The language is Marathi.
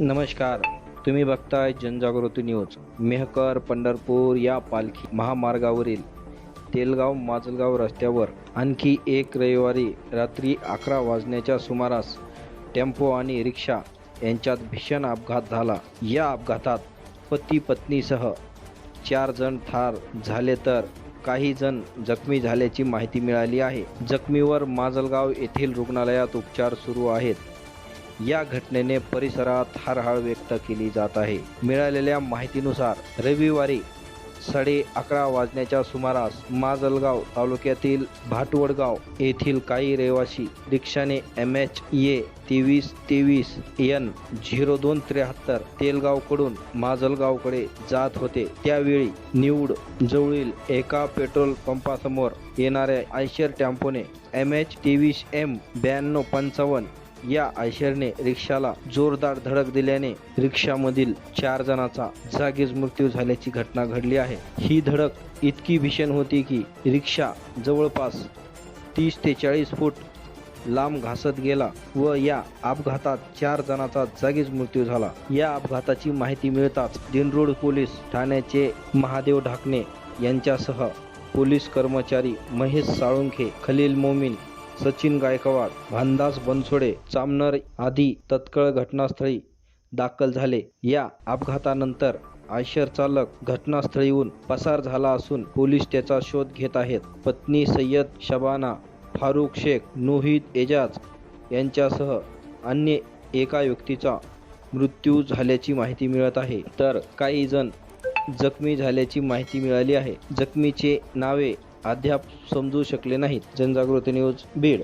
नमस्कार. तुम्ही बघताय जनजागृती न्यूज. मेहकर पंढरपूर या पालखी महामार्गावरील तेलगाव माजलगाव रस्त्यावर आणखी एक रविवारी रात्री अकरा वाजण्याच्या सुमारास टेम्पो आणि रिक्षा यांच्यात भीषण अपघात झाला. या अपघातात पती पत्नीसह चार जण ठार झाले तर काही जण जखमी झाल्याची माहिती मिळाली आहे. जखमीवर माजलगाव येथील रुग्णालयात उपचार सुरू आहेत. या घटनेने परिसरात हरहळ व्यक्त केली जात आहे. मिळालेल्या माहितीनुसार रविवारी साडे अकरा वाजण्याच्या सुमारास माजलगाव तालुक्यातील भाटवडगाव येथील काही रहिवासी रिक्षाने एम एच ए तेवीस तेवीस एन झिरो दोन त्र्याहत्तर तेलगावकडून माजलगावकडे जात होते. त्यावेळी निवड जवळील एका पेट्रोल पंपासमोर येणाऱ्या आयशर टेम्पोने एम एच तेवीस एम ब्याण्णव पंचावन्न या आयशरने रिक्षाला जोरदार धडक दिल्याने रिक्षामधील चार जणांचा जागीच मृत्यू झाल्याची घटना घडली आहे. ही धडक इतकी भीषण होती की रिक्षा जवळपास तीस ते चाळीस फूट लांब घासत गेला व या अपघातात चार जणांचा जागीच मृत्यू झाला. या अपघाताची माहिती मिळताच दिनरोड पोलीस ठाण्याचे महादेव ढाकणे यांच्यासह पोलीस कर्मचारी महेश साळुंखे खलील मोमीन सचिन गायकवाड भानदास बनसोडे चामनर आदी तत्काळ घटनास्थळी दाखल झाले. या अपघातानंतर आयशर चालक घटनास्थळीहून पसार झाला असून पोलीस त्याचा शोध घेत आहेत. पत्नी सय्यद शबाना फारुख शेख नोहिद एजाज यांच्यासह अन्य एका व्यक्तीचा मृत्यू झाल्याची माहिती मिळत आहे. तर काही जण जखमी झाल्याची माहिती मिळाली आहे. जखमीचे नावे अद्याप समजू शकले नाहीत. जनजागृती न्यूज बीड.